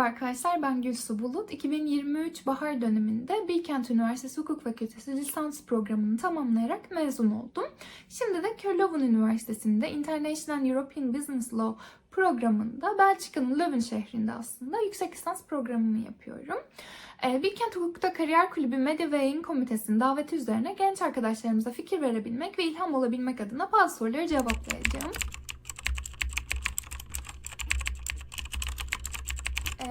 Merhaba arkadaşlar, ben Gülsu Bulut. 2023 bahar döneminde Bilkent Üniversitesi Hukuk Fakültesi lisans programını tamamlayarak mezun oldum. Şimdi de Köln Üniversitesi'nde International European Business Law programında Belçika'nın Leuven şehrinde aslında yüksek lisans programımı yapıyorum. Ee, Bilkent Hukuk'ta Kariyer Kulübü Medya Komitesi'nin daveti üzerine genç arkadaşlarımıza fikir verebilmek ve ilham olabilmek adına bazı soruları cevaplayacağım.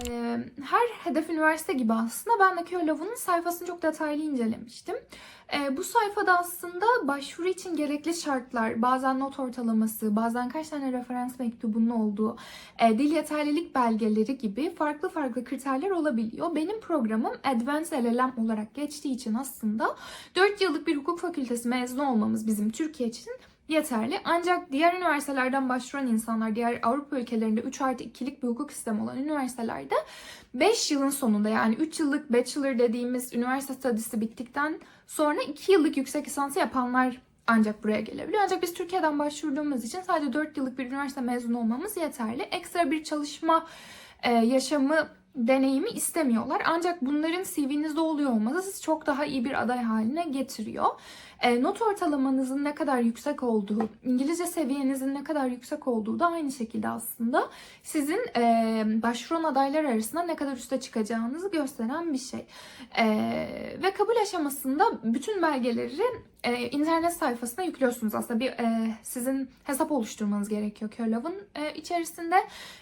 Ee, her hedef üniversite gibi aslında ben de Köln sayfasını çok detaylı incelemiştim. Ee, bu sayfada aslında başvuru için gerekli şartlar, bazen not ortalaması, bazen kaç tane referans mektubunun olduğu, e, dil yeterlilik belgeleri gibi farklı farklı kriterler olabiliyor. Benim programım Advanced LLM olarak geçtiği için aslında 4 yıllık bir hukuk fakültesi mezunu olmamız bizim Türkiye için yeterli. Ancak diğer üniversitelerden başvuran insanlar, diğer Avrupa ülkelerinde 3 artı 2'lik bir hukuk sistemi olan üniversitelerde 5 yılın sonunda yani 3 yıllık bachelor dediğimiz üniversite stadisi bittikten sonra 2 yıllık yüksek lisansı yapanlar ancak buraya gelebiliyor. Ancak biz Türkiye'den başvurduğumuz için sadece 4 yıllık bir üniversite mezunu olmamız yeterli. Ekstra bir çalışma e, yaşamı deneyimi istemiyorlar. Ancak bunların CV'nizde oluyor olması sizi çok daha iyi bir aday haline getiriyor. E, not ortalamanızın ne kadar yüksek olduğu, İngilizce seviyenizin ne kadar yüksek olduğu da aynı şekilde aslında sizin e, başvuran adaylar arasında ne kadar üste çıkacağınızı gösteren bir şey. E, ve kabul aşamasında bütün belgeleri e, internet sayfasına yüklüyorsunuz aslında. Bir e, sizin hesap oluşturmanız gerekiyor Köllav'ın e, içerisinde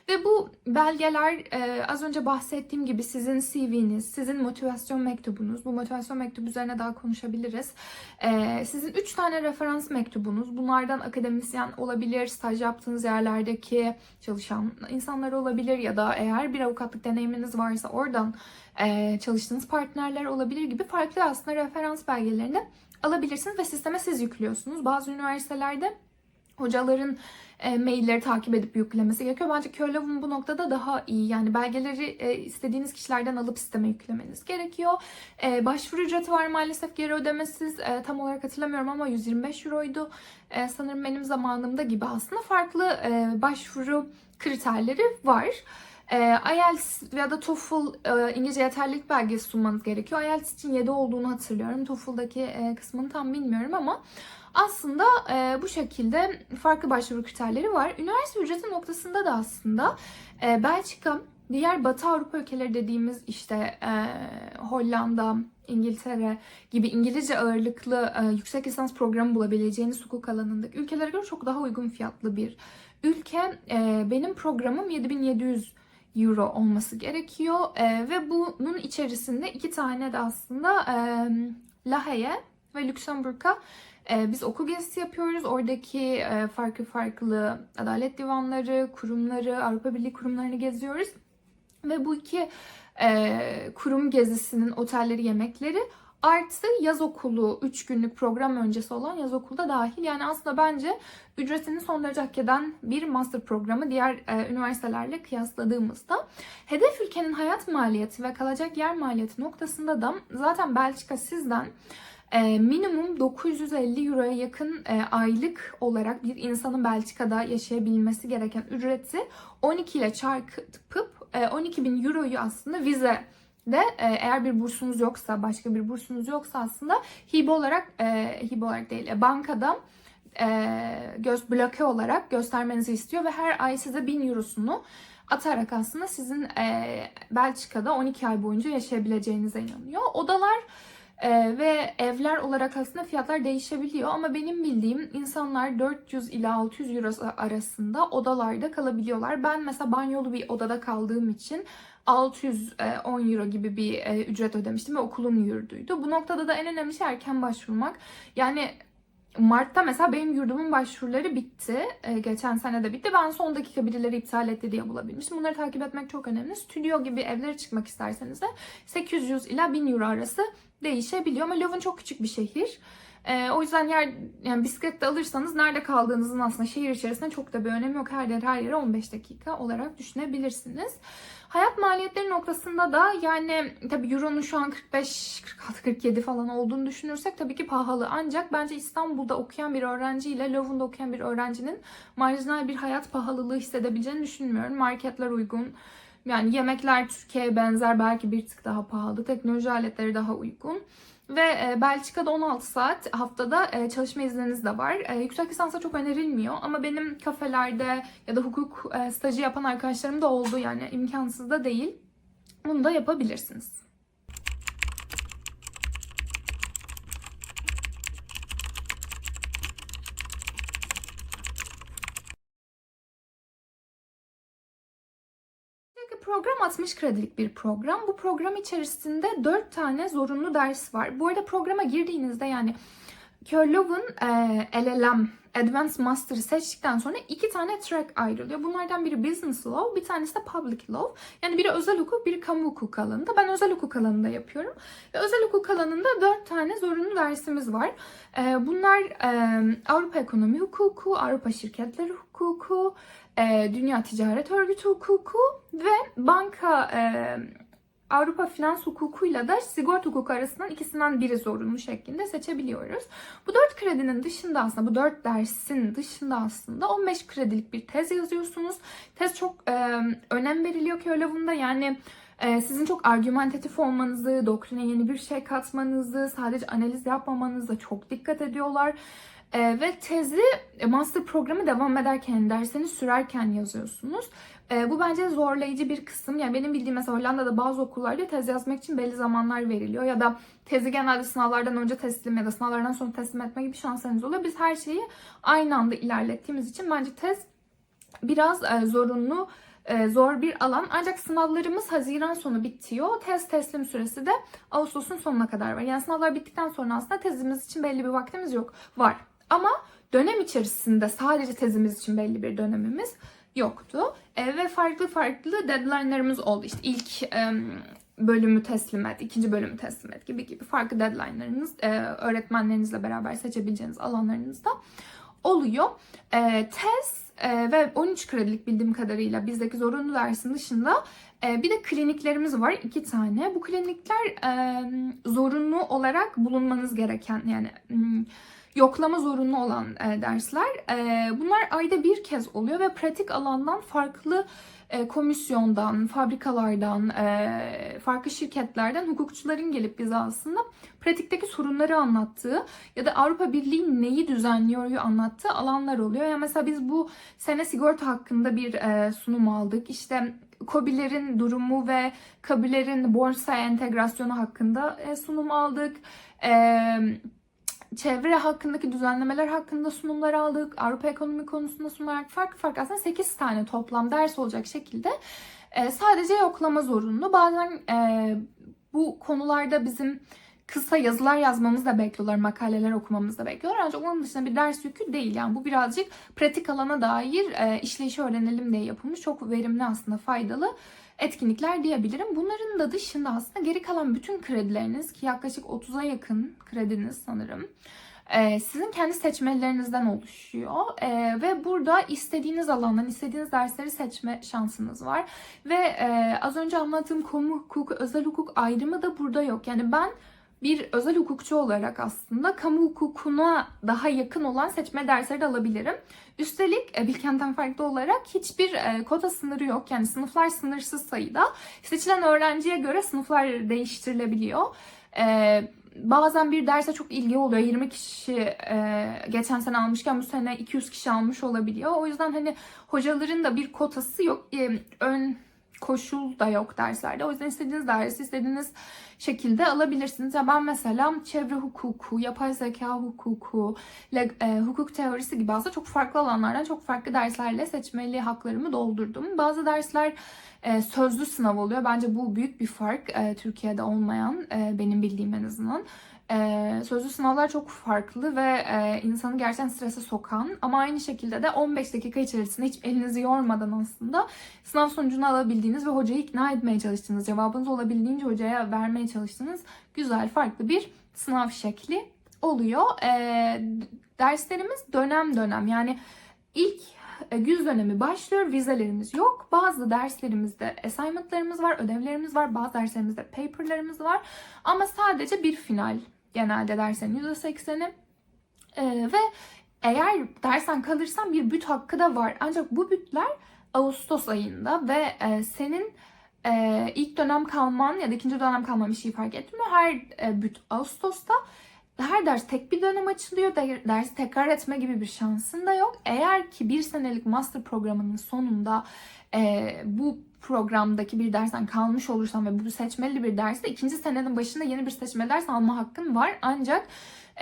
ve bu belgeler e, az önce bahsettiğim gibi sizin CV'niz, sizin motivasyon mektubunuz. Bu motivasyon mektubu üzerine daha konuşabiliriz. E, sizin 3 tane referans mektubunuz. Bunlardan akademisyen olabilir, staj yaptığınız yerlerdeki çalışan insanlar olabilir ya da eğer bir avukatlık deneyiminiz varsa oradan e, çalıştığınız partnerler olabilir gibi farklı aslında referans belgelerini alabilirsiniz ve sisteme siz yüklüyorsunuz. Bazı üniversitelerde hocaların e, mailleri takip edip yüklemesi gerekiyor. Bence Köllav'ın bu noktada daha iyi. Yani belgeleri e, istediğiniz kişilerden alıp sisteme yüklemeniz gerekiyor. E, başvuru ücreti var maalesef geri ödemesiz. E, tam olarak hatırlamıyorum ama 125 euroydu. E, sanırım benim zamanımda gibi aslında farklı e, başvuru kriterleri var. E, IELTS ya da TOEFL e, İngilizce yeterlilik belgesi sunmanız gerekiyor. IELTS için 7 olduğunu hatırlıyorum. TOEFL'daki e, kısmını tam bilmiyorum ama aslında e, bu şekilde farklı başvuru kriterleri var. Üniversite ücreti noktasında da aslında e, Belçika, diğer Batı Avrupa ülkeleri dediğimiz işte e, Hollanda, İngiltere gibi İngilizce ağırlıklı e, yüksek lisans programı bulabileceğiniz hukuk alanındaki ülkelere göre çok daha uygun fiyatlı bir ülke. E, benim programım 7700 euro olması gerekiyor e, ve bunun içerisinde iki tane de aslında e, Lahey'e ve Lüksemburg'a e, biz okul gezisi yapıyoruz. Oradaki e, farklı farklı adalet divanları, kurumları, Avrupa Birliği kurumlarını geziyoruz. Ve bu iki e, kurum gezisinin otelleri, yemekleri Artı yaz okulu 3 günlük program öncesi olan yaz okulu da dahil. Yani aslında bence ücretini son derece hak eden bir master programı diğer e, üniversitelerle kıyasladığımızda. Hedef ülkenin hayat maliyeti ve kalacak yer maliyeti noktasında da zaten Belçika sizden e, minimum 950 euroya yakın e, aylık olarak bir insanın Belçika'da yaşayabilmesi gereken ücreti 12 ile çarpıp e, 12 bin euroyu aslında vize de e, eğer bir bursunuz yoksa, başka bir bursunuz yoksa aslında hibe olarak, e, hibe olarak değil, e, bankada e, göz bloke olarak göstermenizi istiyor ve her ay size 1000 eurosunu atarak aslında sizin e, Belçika'da 12 ay boyunca yaşayabileceğinize inanıyor. Odalar ee, ve evler olarak aslında fiyatlar değişebiliyor ama benim bildiğim insanlar 400 ila 600 euro arasında odalarda kalabiliyorlar. Ben mesela banyolu bir odada kaldığım için 610 euro gibi bir e, ücret ödemiştim ve okulun yurduydu. Bu noktada da en önemli şey erken başvurmak. Yani Mart'ta mesela benim yurdumun başvuruları bitti. Ee, geçen sene de bitti. Ben son dakika birileri iptal etti diye bulabilmiştim. Bunları takip etmek çok önemli. Stüdyo gibi evlere çıkmak isterseniz de 800 ila 1000 euro arası değişebiliyor. Ama Leuven çok küçük bir şehir. Ee, o yüzden yer yani bisiklet de alırsanız nerede kaldığınızın aslında şehir içerisinde çok da bir önemi yok. Her yer her yere 15 dakika olarak düşünebilirsiniz. Hayat maliyetleri noktasında da yani tabii euronun şu an 45, 46, 47 falan olduğunu düşünürsek tabii ki pahalı. Ancak bence İstanbul'da okuyan bir öğrenci ile Leuven'da okuyan bir öğrencinin marjinal bir hayat pahalılığı hissedebileceğini düşünmüyorum. Marketler uygun, Yani yemekler Türkiye'ye benzer belki bir tık daha pahalı. Teknoloji aletleri daha uygun. Ve e, Belçika'da 16 saat haftada e, çalışma izniniz de var. E, yüksek lisansa çok önerilmiyor ama benim kafelerde ya da hukuk stajı yapan arkadaşlarım da oldu. Yani imkansız da değil. Bunu da yapabilirsiniz. Peki program 60 kredilik bir program. Bu program içerisinde 4 tane zorunlu ders var. Bu arada programa girdiğinizde yani Köllov'un e, LLM Advanced Master'ı seçtikten sonra iki tane track ayrılıyor. Bunlardan biri Business Law, bir tanesi de Public Law. Yani biri özel hukuk, biri kamu hukuk alanında. Ben özel hukuk alanında yapıyorum. Ve özel hukuk alanında dört tane zorunlu dersimiz var. E, bunlar e, Avrupa Ekonomi Hukuku, Avrupa Şirketleri Hukuku, e, Dünya Ticaret Örgütü Hukuku ve banka e, Avrupa Finans Hukukuyla da sigorta hukuku arasından ikisinden biri zorunlu şeklinde seçebiliyoruz. Bu dört kredinin dışında aslında bu dört dersin dışında aslında 15 kredilik bir tez yazıyorsunuz. Tez çok e, önem veriliyor Köylav'ında yani e, sizin çok argümantatif olmanızı, doktrine yeni bir şey katmanızı, sadece analiz yapmamanıza çok dikkat ediyorlar. E, ve tezi e, master programı devam ederken, dersini sürerken yazıyorsunuz. E, bu bence zorlayıcı bir kısım. Yani benim bildiğim mesela Hollanda'da bazı okullarda tez yazmak için belli zamanlar veriliyor. Ya da tezi genelde sınavlardan önce teslim ya da sınavlardan sonra teslim etme gibi şanslarınız oluyor. Biz her şeyi aynı anda ilerlettiğimiz için bence tez biraz e, zorunlu e, zor bir alan. Ancak sınavlarımız Haziran sonu bitiyor. Tez teslim süresi de Ağustos'un sonuna kadar var. Yani sınavlar bittikten sonra aslında tezimiz için belli bir vaktimiz yok. Var. Ama dönem içerisinde sadece tezimiz için belli bir dönemimiz yoktu. E, ve farklı farklı deadline'larımız oldu. İşte ilk e, bölümü teslim et, ikinci bölümü teslim et gibi gibi farklı deadline'larınız e, öğretmenlerinizle beraber seçebileceğiniz alanlarınızda oluyor. E, tez e, ve 13 kredilik bildiğim kadarıyla bizdeki zorunlu dersin dışında e, bir de kliniklerimiz var iki tane. Bu klinikler e, zorunlu olarak bulunmanız gereken yani hmm, yoklama zorunlu olan e, dersler. E, bunlar ayda bir kez oluyor ve pratik alandan farklı e, komisyondan, fabrikalardan, e, farklı şirketlerden hukukçuların gelip bize aslında pratikteki sorunları anlattığı ya da Avrupa Birliği neyi düzenliyor anlattığı alanlar oluyor. Yani mesela biz bu sene sigorta hakkında bir e, sunum aldık. İşte COBİ'lerin durumu ve KABİ'lerin borsaya entegrasyonu hakkında e, sunum aldık. Eee çevre hakkındaki düzenlemeler hakkında sunumlar aldık. Avrupa ekonomi konusunda sunumlar. Farklı farklı aslında 8 tane toplam ders olacak şekilde e, sadece yoklama zorunlu. Bazen e, bu konularda bizim kısa yazılar yazmamızı da bekliyorlar, makaleler okumamızı da bekliyorlar. Ancak onun dışında bir ders yükü değil. Yani bu birazcık pratik alana dair e, işleyişi öğrenelim diye yapılmış. Çok verimli aslında, faydalı etkinlikler diyebilirim. Bunların da dışında aslında geri kalan bütün kredileriniz ki yaklaşık 30'a yakın krediniz sanırım. Ee, sizin kendi seçmelerinizden oluşuyor ee, ve burada istediğiniz alandan istediğiniz dersleri seçme şansınız var ve e, az önce anlattığım kamu hukuk, özel hukuk ayrımı da burada yok. Yani ben bir özel hukukçu olarak aslında kamu hukukuna daha yakın olan seçme dersleri de alabilirim. Üstelik e, Bilkent'ten farklı olarak hiçbir e, kota sınırı yok. Yani sınıflar sınırsız sayıda. Seçilen öğrenciye göre sınıflar değiştirilebiliyor. E, bazen bir derse çok ilgi oluyor. 20 kişi geçen sene almışken bu sene 200 kişi almış olabiliyor. O yüzden hani hocaların da bir kotası yok. ön koşul da yok derslerde. O yüzden istediğiniz dersi istediğiniz şekilde alabilirsiniz. Ya ben mesela çevre hukuku, yapay zeka hukuku, e, hukuk teorisi gibi aslında çok farklı alanlardan çok farklı derslerle seçmeli haklarımı doldurdum. Bazı dersler e, sözlü sınav oluyor. Bence bu büyük bir fark e, Türkiye'de olmayan, e, benim bildiğim en azından. Ee, sözlü sınavlar çok farklı ve e, insanı gerçekten strese sokan ama aynı şekilde de 15 dakika içerisinde hiç elinizi yormadan aslında sınav sonucunu alabildiğiniz ve hocayı ikna etmeye çalıştığınız, cevabınızı olabildiğince hocaya vermeye çalıştığınız güzel farklı bir sınav şekli oluyor. Ee, derslerimiz dönem dönem yani ilk e, güz dönemi başlıyor. Vizelerimiz yok. Bazı derslerimizde assignmentlarımız var, ödevlerimiz var. Bazı derslerimizde paperlarımız var. Ama sadece bir final genelde derslerin %80'i. Ee, ve eğer dersen kalırsan bir büt hakkı da var. Ancak bu bütler Ağustos ayında ve e, senin e, ilk dönem kalman ya da ikinci dönem kalman bir şey fark etmiyor. Her e, büt Ağustos'ta her ders tek bir dönem açılıyor. De- Dersi tekrar etme gibi bir şansın da yok. Eğer ki bir senelik master programının sonunda e, bu programdaki bir dersten kalmış olursan ve bu seçmeli bir derste ikinci senenin başında yeni bir seçmeli ders alma hakkın var. Ancak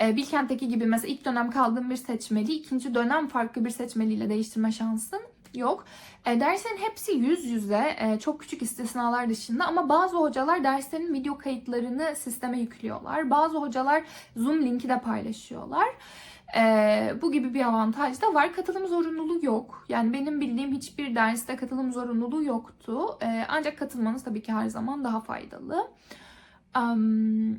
e, Bilkent'teki gibi mesela ilk dönem kaldığın bir seçmeli, ikinci dönem farklı bir seçmeliyle değiştirme şansın yok. E, derslerin hepsi yüz yüze, e, çok küçük istisnalar dışında ama bazı hocalar derslerin video kayıtlarını sisteme yüklüyorlar. Bazı hocalar Zoom linki de paylaşıyorlar. E, bu gibi bir avantaj da var. Katılım zorunluluğu yok. Yani benim bildiğim hiçbir derste katılım zorunluluğu yoktu. E, ancak katılmanız tabii ki her zaman daha faydalı. Um,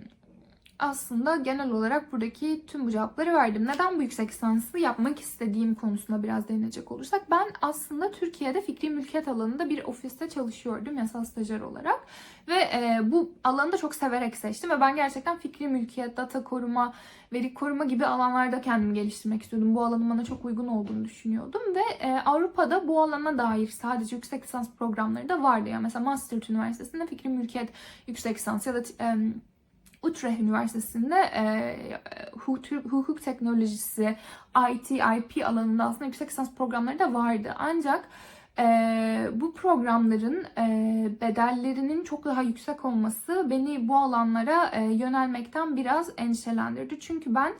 aslında genel olarak buradaki tüm bu cevapları verdim. Neden bu yüksek lisansı yapmak istediğim konusuna biraz değinecek olursak. Ben aslında Türkiye'de fikri mülkiyet alanında bir ofiste çalışıyordum yasal stajyer olarak. Ve e, bu alanı da çok severek seçtim. Ve ben gerçekten fikri mülkiyet, data koruma, veri koruma gibi alanlarda kendimi geliştirmek istiyordum. Bu alanın bana çok uygun olduğunu düşünüyordum. Ve e, Avrupa'da bu alana dair sadece yüksek lisans programları da vardı. Yani mesela Maastricht Üniversitesi'nde fikri mülkiyet yüksek lisans ya da... E, Utrecht Üniversitesi'nde e, hukuk, hukuk teknolojisi, IT, IP alanında aslında yüksek lisans programları da vardı. Ancak e, bu programların e, bedellerinin çok daha yüksek olması beni bu alanlara e, yönelmekten biraz endişelendirdi. Çünkü ben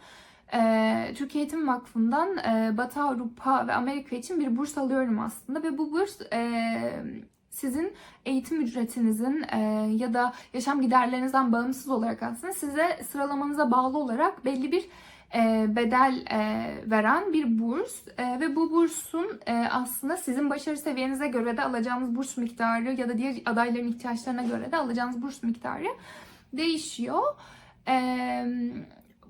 e, Türkiye Eğitim Vakfı'ndan e, Batı Avrupa ve Amerika için bir burs alıyorum aslında ve bu burs e, sizin eğitim ücretinizin e, ya da yaşam giderlerinizden bağımsız olarak aslında size sıralamanıza bağlı olarak belli bir e, bedel e, veren bir burs e, ve bu bursun e, aslında sizin başarı seviyenize göre de alacağınız burs miktarı ya da diğer adayların ihtiyaçlarına göre de alacağınız burs miktarı değişiyor. E,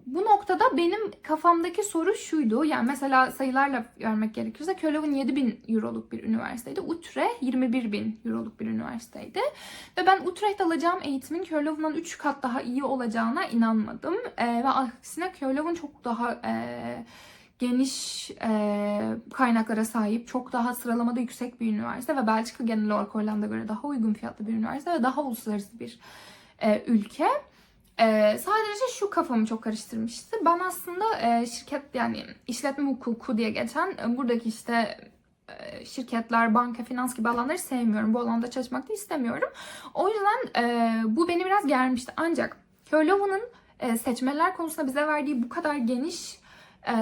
bu noktada benim kafamdaki soru şuydu. Yani mesela sayılarla vermek gerekirse Köln 7000 euroluk bir üniversiteydi. Utrecht 21 bin euroluk bir üniversiteydi. Ve ben Utrecht alacağım eğitimin Köln'dan 3 kat daha iyi olacağına inanmadım. Ee, ve aksine Köln çok daha... E, geniş e, kaynaklara sahip, çok daha sıralamada yüksek bir üniversite ve Belçika genel olarak Hollanda'ya göre daha uygun fiyatlı bir üniversite ve daha uluslararası bir e, ülke. Ee, sadece şu kafamı çok karıştırmıştı. Ben aslında e, şirket yani işletme hukuku diye geçen e, buradaki işte e, şirketler, banka, finans gibi alanları sevmiyorum. Bu alanda çalışmak da istemiyorum. O yüzden e, bu beni biraz germişti. Ancak Kölöva'nın e, seçmeler konusunda bize verdiği bu kadar geniş e,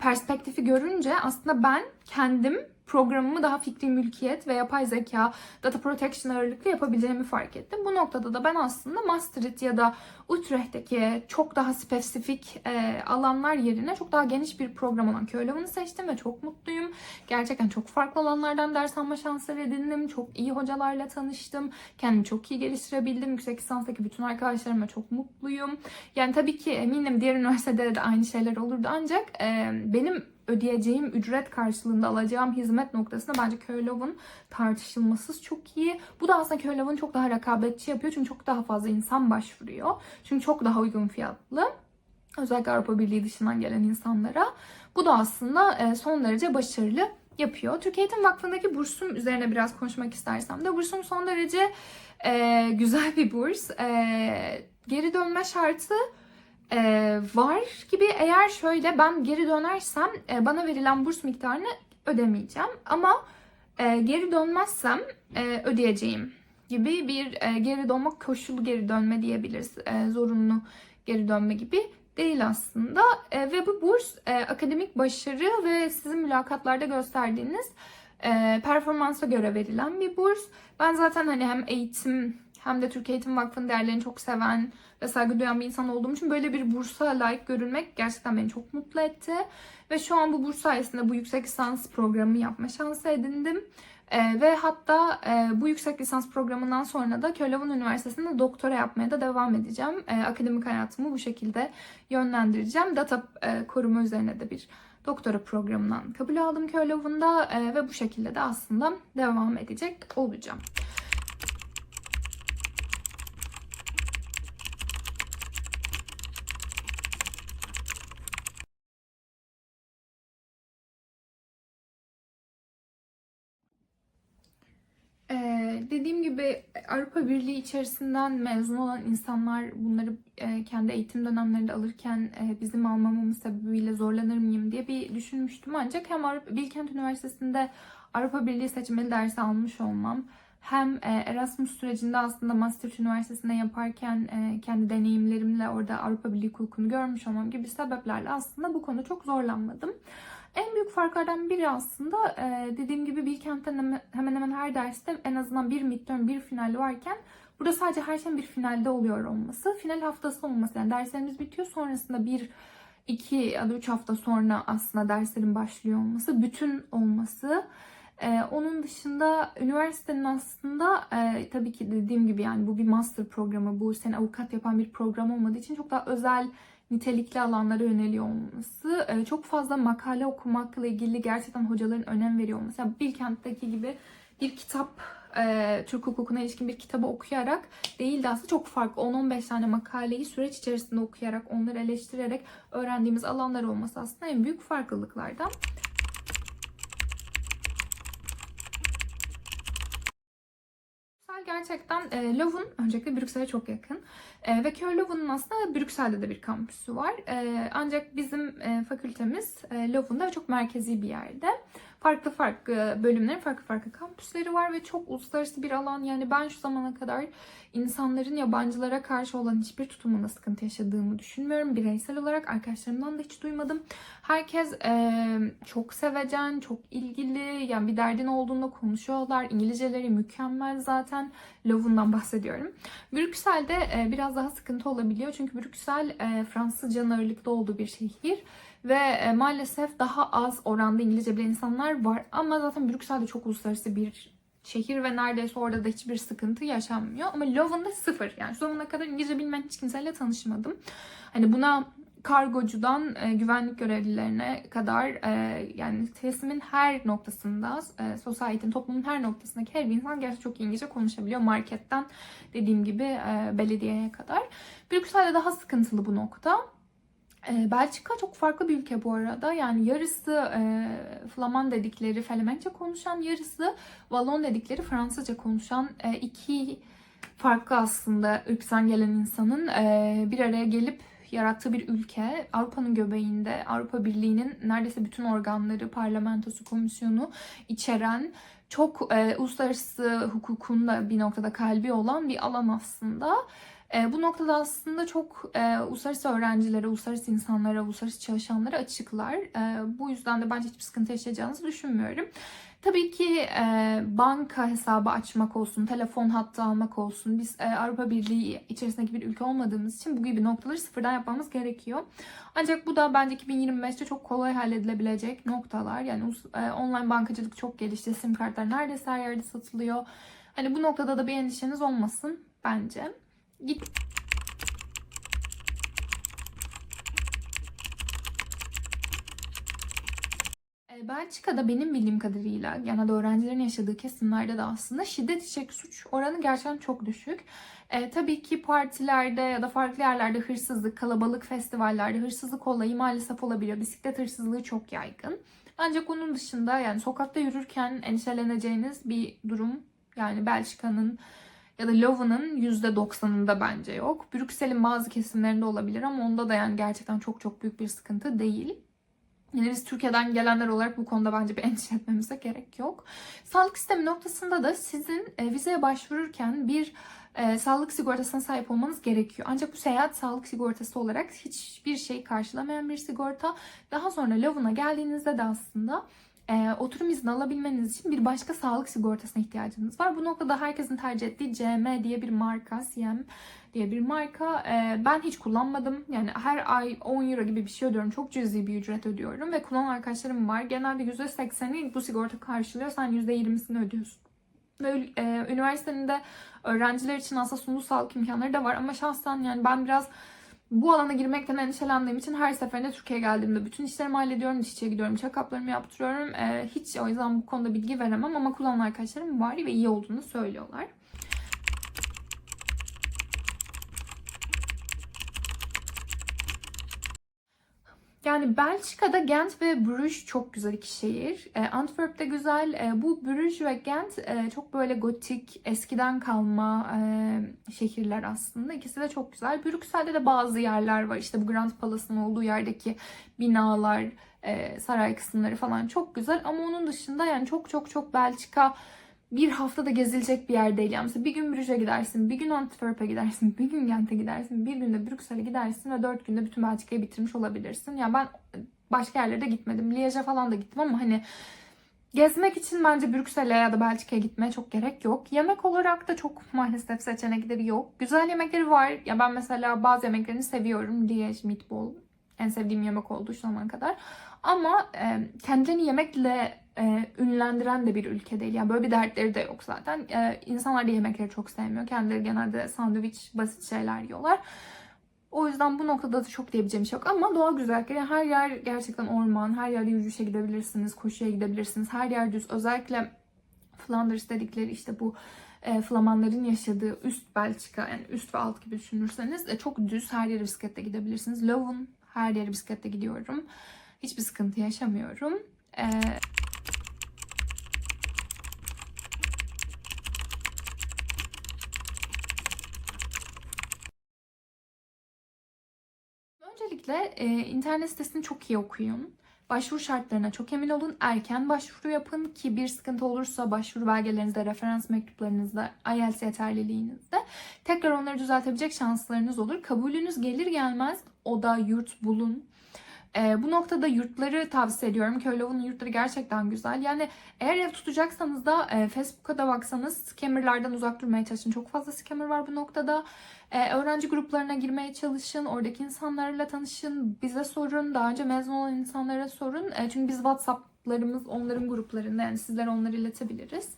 perspektifi görünce aslında ben kendim programımı daha fikri mülkiyet ve yapay zeka, data protection ağırlıklı yapabileceğimi fark ettim. Bu noktada da ben aslında Maastricht ya da Utrecht'teki çok daha spesifik e, alanlar yerine çok daha geniş bir program olan Köln'ü seçtim ve çok mutluyum. Gerçekten çok farklı alanlardan ders alma şansları edindim. Çok iyi hocalarla tanıştım. Kendimi çok iyi geliştirebildim. Yüksek lisanstaki bütün arkadaşlarıma çok mutluyum. Yani tabii ki eminim diğer üniversitede de aynı şeyler olurdu ancak e, benim ödeyeceğim ücret karşılığında alacağım hizmet noktasında bence Kölöv'ün tartışılmasız çok iyi. Bu da aslında Kölöv'ün çok daha rekabetçi yapıyor çünkü çok daha fazla insan başvuruyor. Çünkü çok daha uygun fiyatlı. Özellikle Avrupa Birliği dışından gelen insanlara. Bu da aslında e, son derece başarılı yapıyor. Türkiye Eğitim Vakfı'ndaki bursum üzerine biraz konuşmak istersem de bursum son derece e, güzel bir burs. E, geri dönme şartı e, var gibi eğer şöyle ben geri dönersem e, bana verilen burs miktarını ödemeyeceğim ama e, geri dönmezsem e, ödeyeceğim gibi bir e, geri dönme koşulu geri dönme diyebiliriz. E, zorunlu geri dönme gibi değil aslında. E, ve bu burs e, akademik başarı ve sizin mülakatlarda gösterdiğiniz e, performansa göre verilen bir burs. Ben zaten hani hem eğitim hem de Türkiye Eğitim Vakfı'nın değerlerini çok seven ve saygı duyan bir insan olduğum için böyle bir bursa layık görülmek gerçekten beni çok mutlu etti. Ve şu an bu burs sayesinde bu yüksek lisans programı yapma şansı edindim. Ee, ve hatta e, bu yüksek lisans programından sonra da Köln Üniversitesi'nde doktora yapmaya da devam edeceğim. E, akademik hayatımı bu şekilde yönlendireceğim. Data e, koruma üzerine de bir doktora programından kabul aldım Köln'da e, ve bu şekilde de aslında devam edecek olacağım. dediğim gibi Avrupa Birliği içerisinden mezun olan insanlar bunları e, kendi eğitim dönemlerinde alırken e, bizim almamamız sebebiyle zorlanır mıyım diye bir düşünmüştüm. Ancak hem Avrupa, Bilkent Üniversitesi'nde Avrupa Birliği seçmeli dersi almış olmam hem e, Erasmus sürecinde aslında Maastricht Üniversitesi'nde yaparken kendi deneyimlerimle orada Avrupa Birliği hukukunu görmüş olmam gibi sebeplerle aslında bu konuda çok zorlanmadım. En büyük farklardan biri aslında e, dediğim gibi Bilkent'ten hemen hemen hemen her derste en azından bir midterm, bir final varken burada sadece her şeyin bir finalde oluyor olması. Final haftası olması yani derslerimiz bitiyor sonrasında bir, iki ya da üç hafta sonra aslında derslerin başlıyor olması, bütün olması. Ee, onun dışında üniversitenin aslında e, tabii ki dediğim gibi yani bu bir master programı, bu seni avukat yapan bir program olmadığı için çok daha özel nitelikli alanlara yöneliyor olması, e, çok fazla makale okumakla ilgili gerçekten hocaların önem veriyor olması. Yani Bilkent'teki gibi bir kitap, e, Türk hukukuna ilişkin bir kitabı okuyarak değil de aslında çok farklı 10-15 tane makaleyi süreç içerisinde okuyarak, onları eleştirerek öğrendiğimiz alanlar olması aslında en büyük farklılıklardan. Brüksel gerçekten e, Leuven öncelikle Brüksel'e çok yakın. E, ve Köln Leuven'ın aslında Brüksel'de de bir kampüsü var. E, ancak bizim e, fakültemiz e, Leuven'da ve çok merkezi bir yerde. Farklı farklı bölümlerin farklı farklı kampüsleri var ve çok uluslararası bir alan. Yani ben şu zamana kadar insanların yabancılara karşı olan hiçbir tutumunda sıkıntı yaşadığımı düşünmüyorum. Bireysel olarak arkadaşlarımdan da hiç duymadım. Herkes e, çok sevecen, çok ilgili. Yani bir derdin olduğunda konuşuyorlar. İngilizceleri mükemmel zaten. Leuven'dan bahsediyorum. Brüksel'de e, biraz daha sıkıntı olabiliyor. Çünkü Brüksel e, Fransızcanın ağırlıklı olduğu bir şehir. Ve e, maalesef daha az oranda İngilizce bilen insanlar var. Ama zaten Brüksel'de çok uluslararası bir şehir ve neredeyse orada da hiçbir sıkıntı yaşanmıyor. Ama Leuven'da sıfır. Yani şu zamana kadar İngilizce bilmeyen hiç kimseyle tanışmadım. Hani buna kargocudan e, güvenlik görevlilerine kadar e, yani tesimin her noktasında, e, society'nin, toplumun her noktasındaki her bir insan gerçekten çok İngilizce konuşabiliyor. Marketten dediğim gibi e, belediyeye kadar. Brüksel'de daha sıkıntılı bu nokta. E, Belçika çok farklı bir ülke bu arada. Yani yarısı e, Flaman dedikleri Felemenkçe konuşan, yarısı Valon dedikleri Fransızca konuşan e, iki farklı aslında ırktan gelen insanın e, bir araya gelip yarattığı bir ülke. Avrupa'nın göbeğinde Avrupa Birliği'nin neredeyse bütün organları, parlamentosu, komisyonu içeren çok e, uluslararası hukukun da bir noktada kalbi olan bir alan aslında. E, bu noktada aslında çok e, uluslararası öğrencilere, uluslararası insanlara, uluslararası çalışanlara açıklar. E, bu yüzden de bence hiçbir sıkıntı yaşayacağınızı düşünmüyorum. Tabii ki e, banka hesabı açmak olsun, telefon hattı almak olsun. Biz e, Avrupa Birliği içerisindeki bir ülke olmadığımız için bu gibi noktaları sıfırdan yapmamız gerekiyor. Ancak bu da bence 2025'te çok kolay halledilebilecek noktalar. Yani e, online bankacılık çok gelişti. Sim kartlar neredeyse her yerde satılıyor. Hani bu noktada da bir endişeniz olmasın bence. Git E, Belçika'da benim bildiğim kadarıyla genelde öğrencilerin yaşadığı kesimlerde de aslında şiddet içerikli suç oranı gerçekten çok düşük. E, tabii ki partilerde ya da farklı yerlerde hırsızlık, kalabalık festivallerde hırsızlık olayı maalesef olabiliyor. Bisiklet hırsızlığı çok yaygın. Ancak onun dışında yani sokakta yürürken endişeleneceğiniz bir durum yani Belçika'nın ya da Leuven'ın %90'ında bence yok. Brüksel'in bazı kesimlerinde olabilir ama onda da yani gerçekten çok çok büyük bir sıkıntı değil. Yani biz Türkiye'den gelenler olarak bu konuda bence bir endişe etmemize gerek yok. Sağlık sistemi noktasında da sizin e, vizeye başvururken bir e, sağlık sigortasına sahip olmanız gerekiyor. Ancak bu seyahat sağlık sigortası olarak hiçbir şey karşılamayan bir sigorta. Daha sonra Leuven'a geldiğinizde de aslında e, oturum izni alabilmeniz için bir başka sağlık sigortasına ihtiyacınız var. Bu noktada herkesin tercih ettiği CM diye bir marka, CM diye bir marka. E, ben hiç kullanmadım. Yani her ay 10 euro gibi bir şey ödüyorum. Çok cüzi bir ücret ödüyorum ve kullanan arkadaşlarım var. Genelde %80'i bu sigorta karşılıyor. Sen %20'sini ödüyorsun. Ve e, üniversitenin de öğrenciler için aslında sunduğu sağlık imkanları da var. Ama şahsen yani ben biraz bu alana girmekten endişelendiğim için her seferinde Türkiye'ye geldiğimde bütün işlerimi hallediyorum. Dişçiye gidiyorum, check-up'larımı yaptırıyorum. Ee, hiç o yüzden bu konuda bilgi veremem ama kullanan arkadaşlarım var ve iyi olduğunu söylüyorlar. Yani Belçika'da Gent ve Bruges çok güzel iki şehir. E, Antwerp de güzel. E, bu Bruges ve Gent e, çok böyle gotik, eskiden kalma e, şehirler aslında. İkisi de çok güzel. Brüksel'de de bazı yerler var. İşte bu Grand Palace'ın olduğu yerdeki binalar, e, saray kısımları falan çok güzel. Ama onun dışında yani çok çok çok Belçika bir haftada gezilecek bir yer değil. Yani mesela bir gün Bruges'e gidersin, bir gün Antwerp'e gidersin, bir gün Gent'e gidersin, bir günde Brüksel'e gidersin ve dört günde bütün Belçika'yı bitirmiş olabilirsin. Yani ben başka yerlere de gitmedim. Liège'e falan da gittim ama hani gezmek için bence Brüksel'e ya da Belçika'ya gitmeye çok gerek yok. Yemek olarak da çok maalesef seçenekleri yok. Güzel yemekleri var. Ya ben mesela bazı yemeklerini seviyorum. Liège meatball en sevdiğim yemek oldu şu zamana kadar. Ama e, kendilerini yemekle e, ünlendiren de bir ülke değil. Yani böyle bir dertleri de yok zaten. E, insanlar da yemekleri çok sevmiyor. Kendileri genelde sandviç, basit şeyler yiyorlar. O yüzden bu noktada da çok diyebileceğim şey yok. Ama doğal güzellikleri her yer gerçekten orman. Her yerde yürüyüşe gidebilirsiniz, koşuya gidebilirsiniz. Her yer düz. Özellikle Flanders dedikleri işte bu e, Flamanların yaşadığı üst Belçika yani üst ve alt gibi düşünürseniz e, çok düz her yere bisikletle gidebilirsiniz. Leuven her yere bisikletle gidiyorum. Hiçbir sıkıntı yaşamıyorum. E, Öncelikle e, internet sitesini çok iyi okuyun. Başvuru şartlarına çok emin olun. Erken başvuru yapın ki bir sıkıntı olursa başvuru belgelerinizde, referans mektuplarınızda, IELTS yeterliliğinizde tekrar onları düzeltebilecek şanslarınız olur. Kabulünüz gelir gelmez oda, yurt bulun. E, bu noktada yurtları tavsiye ediyorum. Köylov'un yurtları gerçekten güzel. Yani eğer ev tutacaksanız da e, Facebook'a da baksanız scammerlardan uzak durmaya çalışın. Çok fazla scammer var bu noktada. E, öğrenci gruplarına girmeye çalışın. Oradaki insanlarla tanışın. Bize sorun. Daha önce mezun olan insanlara sorun. E, çünkü biz WhatsApp'larımız onların gruplarında. Yani sizler onları iletebiliriz.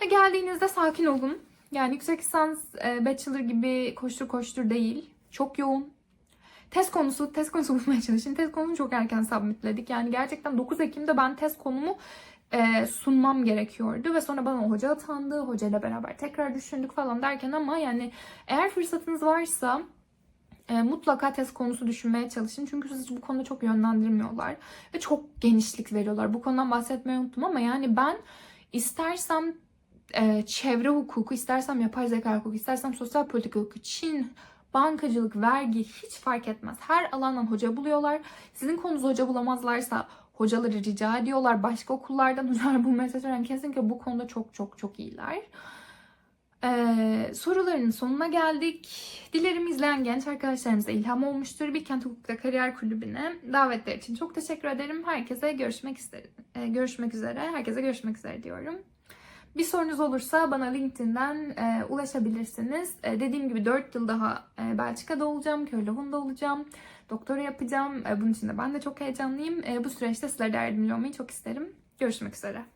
Ve geldiğinizde sakin olun. Yani yüksek lisans e, bachelor gibi koştur koştur değil. Çok yoğun. Test konusu, test konusu bulmaya çalışın. Test konusunu çok erken submitledik. Yani gerçekten 9 Ekim'de ben test konumu e, sunmam gerekiyordu ve sonra bana hoca atandı. Hocayla beraber tekrar düşündük falan derken ama yani eğer fırsatınız varsa e, mutlaka test konusu düşünmeye çalışın. Çünkü sizi bu konuda çok yönlendirmiyorlar ve çok genişlik veriyorlar. Bu konudan bahsetmeyi unuttum ama yani ben istersem e, çevre hukuku, istersem yapay zeka hukuku, istersem sosyal politika hukuku, Çin, bankacılık, vergi hiç fark etmez. Her alandan hoca buluyorlar. Sizin konunuza hoca bulamazlarsa hocaları rica ediyorlar. Başka okullardan hocalar bulmaya çalışıyorlar. Yani kesinlikle bu konuda çok çok çok iyiler. Ee, soruların sonuna geldik. Dilerim izleyen genç arkadaşlarımıza ilham olmuştur. Bir Kent Hukuk'ta Kariyer Kulübü'ne davetler için çok teşekkür ederim. Herkese görüşmek isterim. Ee, görüşmek üzere. Herkese görüşmek üzere diyorum. Bir sorunuz olursa bana LinkedIn'den e, ulaşabilirsiniz. E, dediğim gibi 4 yıl daha e, Belçika'da olacağım, Köln'da olacağım. Doktora yapacağım. E, bunun için de ben de çok heyecanlıyım. E, bu süreçte sizlere de yardımcı olmayı çok isterim. Görüşmek üzere.